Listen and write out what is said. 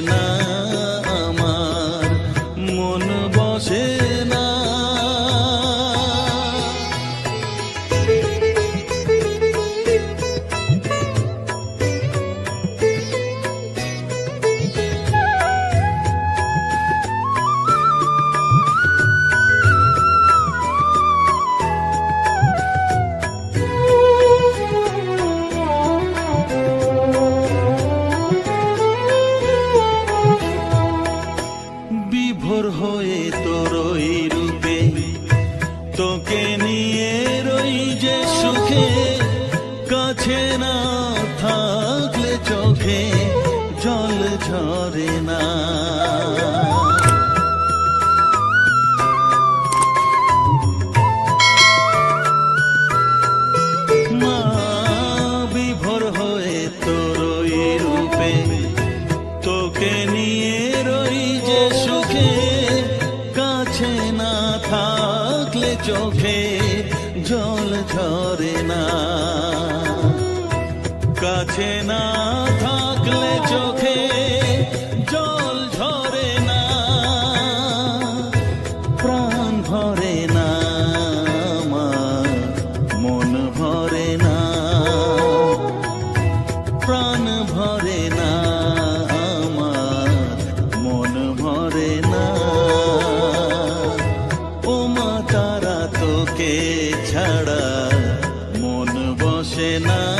না আমার। মন বসে বিভোর হয়ে তোর রূপে। তোকে নিয়ে রই যে সুখে, কাছে না থাকলে চোখে জল ঝরে না। মা বিভোর হয়ে তোর রূপে চোখে জল ঝরে না। কাছে না থাকলে চোখে জল ঝরে না। প্রাণ ভরে না, আমার মন ভরে না। প্রাণ ভরে না। না